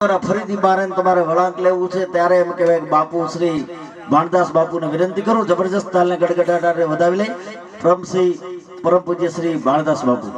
ફરીથી બારે તમારે વળાંક લેવું છે, ત્યારે એમ કહેવાય બાપુ શ્રી ભાણદાસ બાપુને વિનંતી કરું, જબરજસ્ત તાલને ગડગડાટાને વધાવી લઈ. પરમ શ્રી પરમ પૂજ્ય શ્રી ભાણદાસ બાપુ.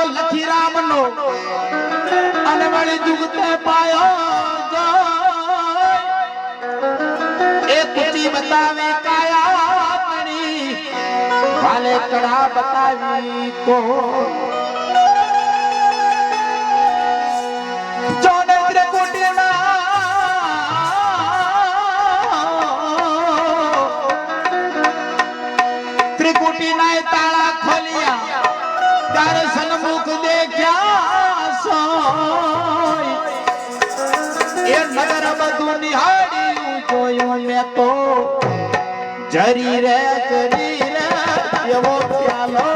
પ્યાલો લખી રામનો. અને વળી જુગતે પાયો. એ કુચી બતાવે કાયા વાલે કડા બતાવી કો નિહાળ્યું જોયું મેં તો. જરી રે જરી રે એવો પ્યાલો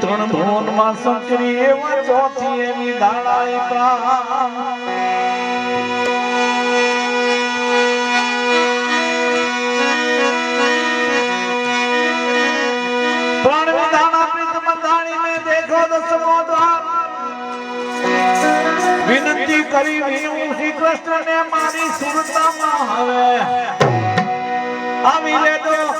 ત્રણ ભુવનમાં સંકરી એવા ચોથી એવી દાડા પ્રાણ વિધાના પ્રીત બંધાણી મેં દેખો દસમો દ્વાર. વિનંતી કરી હું શ્રી કૃષ્ણને મારી સુરતામાં હવે આવી લેજો.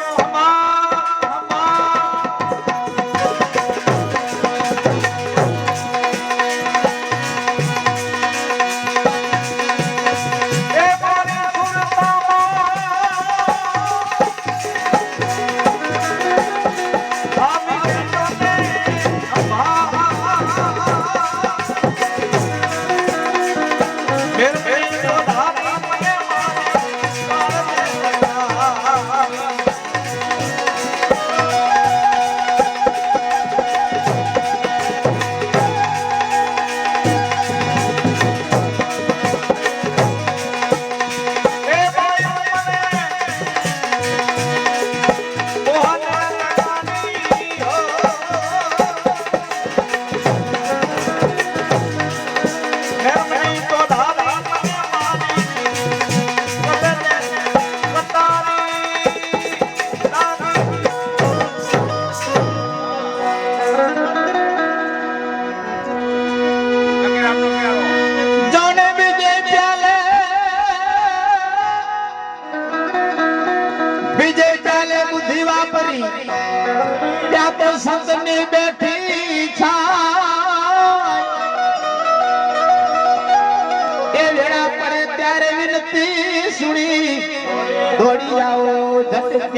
દોડી આવો જટ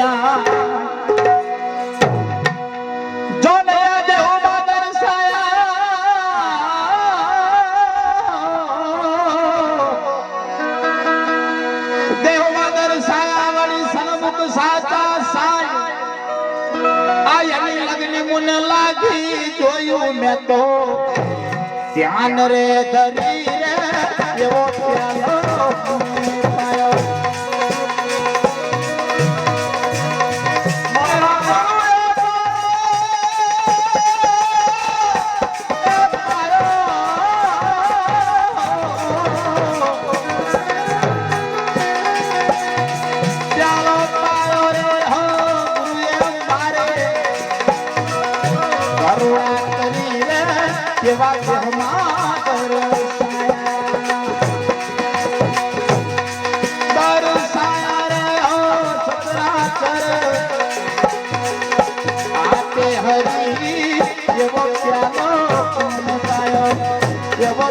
જોને આજે ઉમા દર્શાયા. દેવમાં દર્શાયા વળી સન્મુખ સાચા સાય. આયની લગ્ન મુન લાગી જોયું મેં તો. ધ્યાન રે ધરી. સચરાચર આપે હરી એવો પ્યાલો પાયો એવો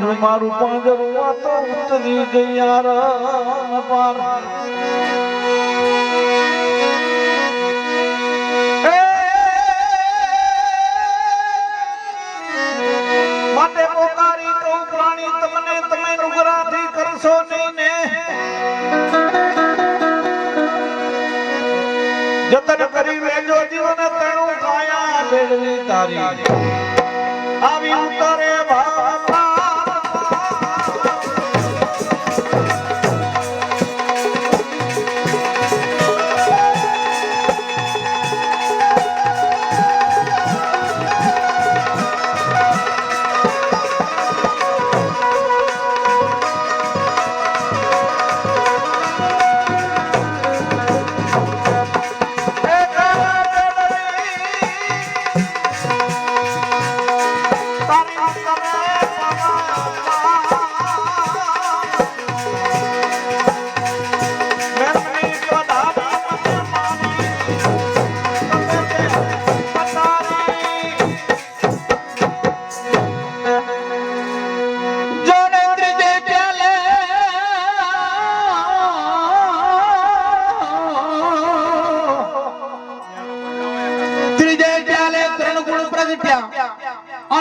કરી મારું પાંજરું આ તો ઉતરી ગયા પાર માટે પોકારી કહું પ્રાણી તમને તમે નુગરાથી કરશો નહીં ને. જતન કરી લેજો જીવન તણું કાયા ભેળવી તારી. આવી ઉતરે બાપા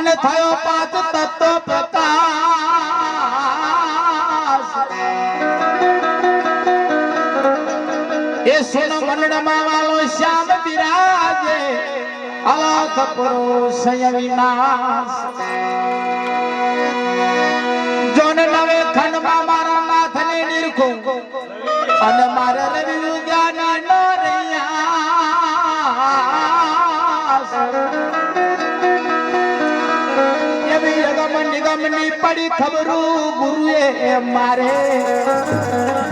અને થયો પાંચ તત્વ પ્રકાશ એ સોનો મંડળમાં શ્યામ બિરાજે અલખ પરો સંય વિનાશ જોન નવે ખંડમાં મારા નાથને નિરખું, અને મારા રવિ ની પડી ખબરું ગુરુએ મારે.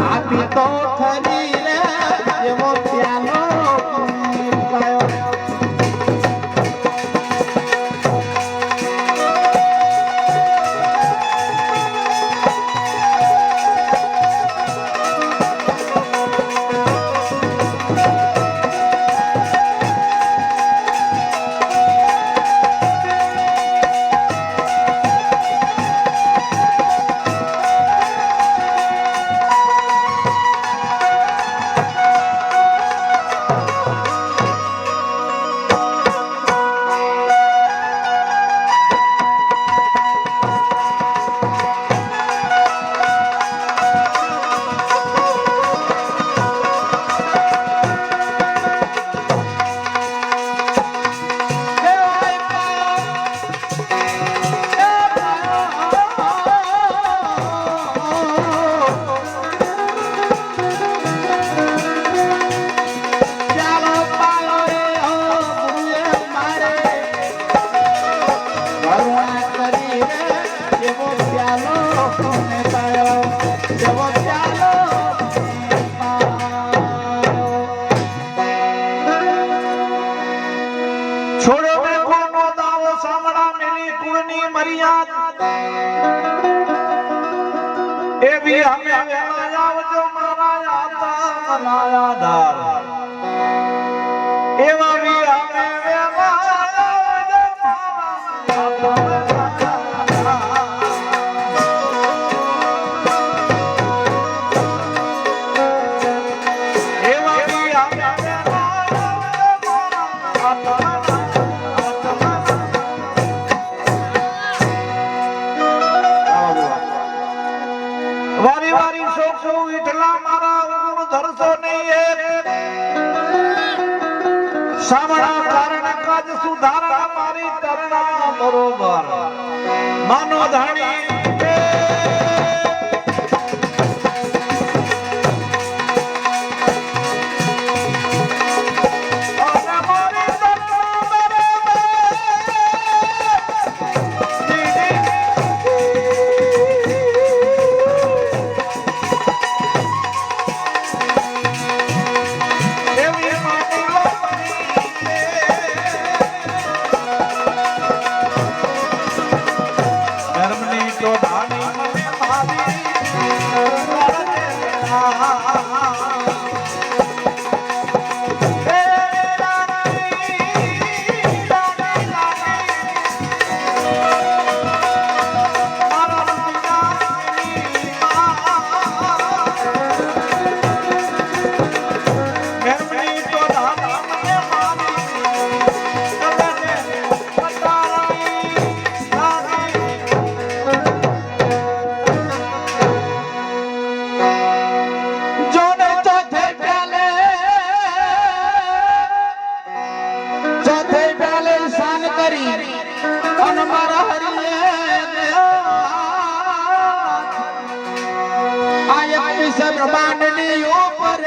આપી તો ખરી રે એવો નાયાદાર શ્રવણા કારણ કાજ સુધારા મારી તરણા બરોબર. માનો ધાણી બ્રહ્માંડની ઉપર.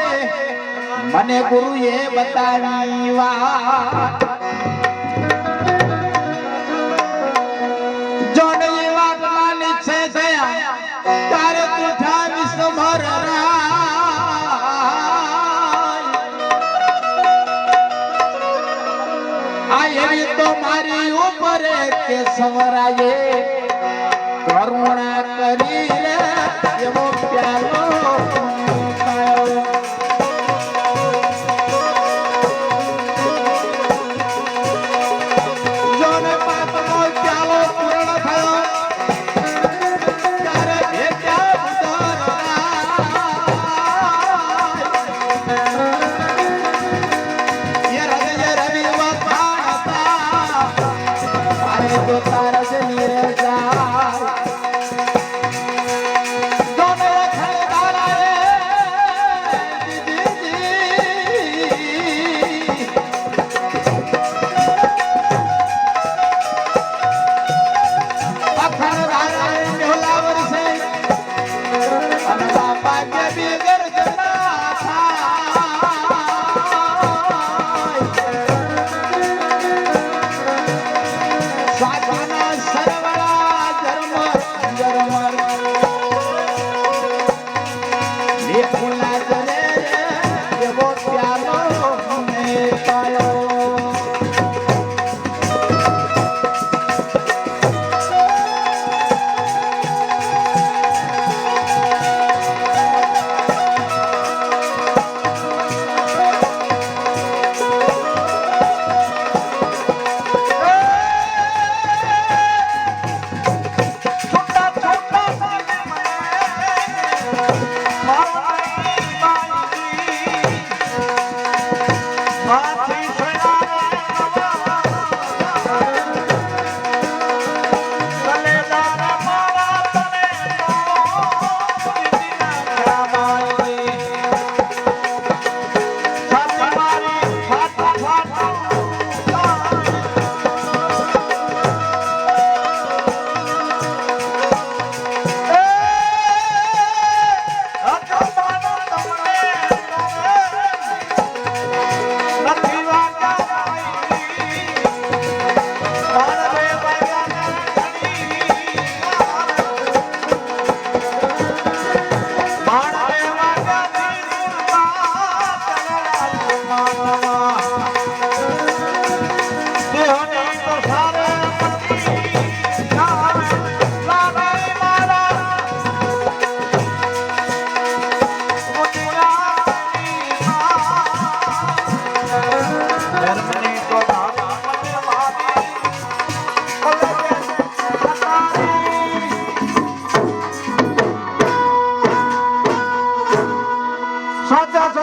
મને ગુરુએ બતાવી વાત. જોડની વાત માની છે દયા. તારે તું ઠાવી સમર આ એવી તો મારી ઉપર કે સવરાયે કરુણા કરી રે એવો પ્યાલો সচেতন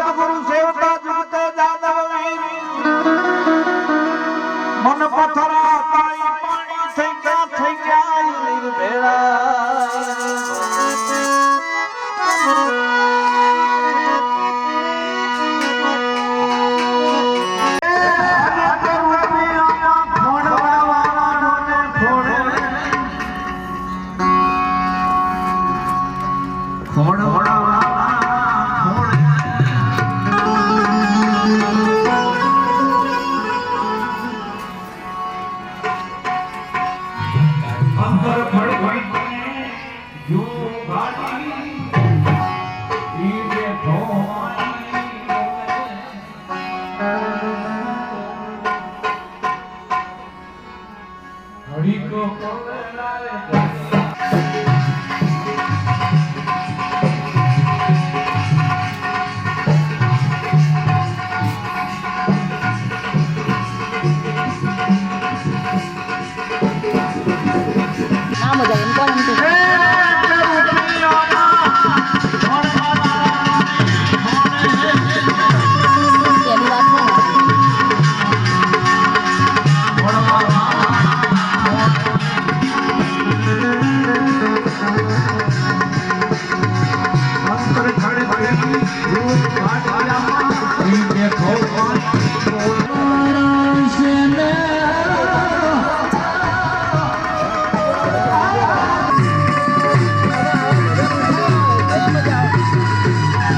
ના મજા એમ કોણ એમ તું